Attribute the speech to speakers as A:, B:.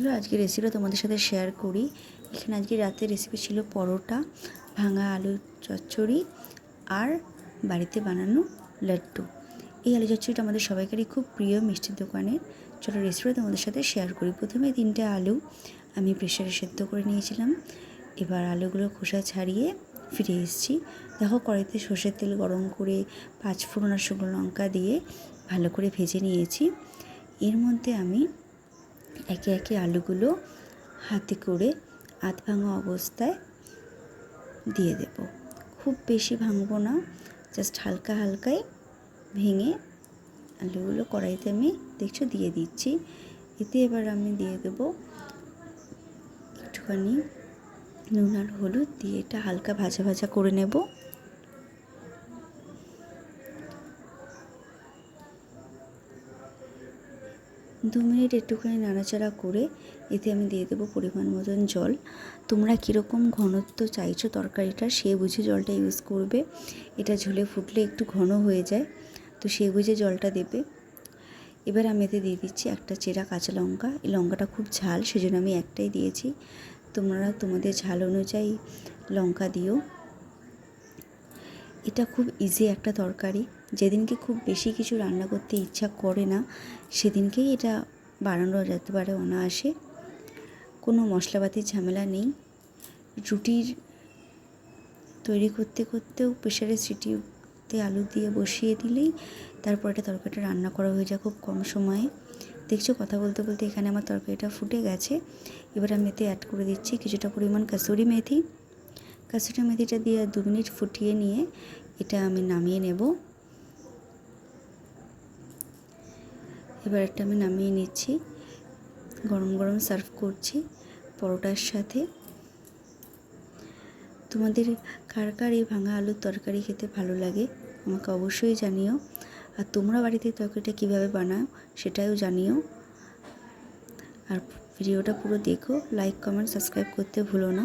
A: চলো আজকে রেসিপিটা তোমাদের সাথে শেয়ার করি। এখানে আজকে রাতের রেসিপি ছিল পরোটা, ভাঙা আলুর চচ্চড়ি আর বাড়িতে বানানো লাড্ডু। এই আলু চচ্চড়িটা আমাদের সবাইকারই খুব প্রিয়, মিষ্টির দোকানের। চলো রেসিপিটা তোমাদের সাথে শেয়ার করি। প্রথমে তিনটে আলু আমি প্রেশারে সেদ্ধ করে নিয়েছিলাম। এবার আলুগুলো খোসা ছাড়িয়ে ফিরে এসেছি। দেখো কড়াইতে সর্ষের তেল গরম করে পাঁচ ফোড়ন আর শুকনো লঙ্কা দিয়ে ভালো করে ভেজে নিয়েছি। এর মধ্যে আমি একে একে আলুগুলো হাতে করে আধ ভাঙা অবস্থায় দিয়ে দেব। খুব বেশি ভাঙবো না জাস্ট হালকা হালকাই ভেঙে আলুগুলো কড়াইতে আমি দেখছ দিয়ে দিচ্ছি। এতে এবার আমি দিয়ে দেবো একটুখানি নুন আর হলুদ, দিয়ে এটা হালকা ভাজা ভাজা করে নেব। দু মিনিট একটুখানি নাড়াচাড়া করে এতে আমি দিয়ে দেবো পরিমাণ মতন জল। তোমরা কীরকম ঘনত্ব চাইছো তরকারিটা, সে বুঝে জলটা ইউজ করবে। এটা ঝুলে ফুটলে একটু ঘন হয়ে যায়, তো সে বুঝে জলটা দেবে। এবার আমি এতে দিয়ে দিচ্ছি একটা চেরা কাঁচা লঙ্কা। এই লঙ্কাটা খুব ঝাল, সেজন্য আমি একটাই দিয়েছি। তোমরা তোমাদের ঝাল অনুযায়ী লঙ্কা দিও। এটা খুব ইজি একটা তরকারি। যেদিনকে খুব বেশি কিছু রান্না করতে ইচ্ছা করে না, সেদিনকেই এটা বানানো যেতে পারে অনায়াসে। কোনো মশলাপাতির ঝামেলা নেই। রুটির তৈরি করতে করতেও প্রেশারের সিটিতে আলু দিয়ে বসিয়ে দিলেই তারপর এটা তরকারিটা রান্না করা হয়ে যায় খুব কম সময়ে। দেখছ, কথা বলতে বলতে এখানে আমার তরকারিটা ফুটে গেছে। এবার আমি এতে অ্যাড করে দিচ্ছি কিছুটা পরিমাণ কাসুরি মেথি। কাসুরি মেথিটা দিয়ে দু মিনিট ফুটিয়ে নিয়ে এটা আমি নামিয়ে নেব। এবার একটা আমি নামিয়ে নিচ্ছি। গরম গরম সার্ভ করছি পরোটার সাথে। তোমাদের কার কার এই ভাঙা আলুর তরকারি খেতে ভালো লাগে আমাকে অবশ্যই জানিও। আর তোমরা বাড়িতে তরকারিটা কীভাবে বানাও সেটাও জানিও। আর ভিডিওটা পুরো দেখো লাইক কমেন্ট সাবস্ক্রাইব করতে ভুলো না।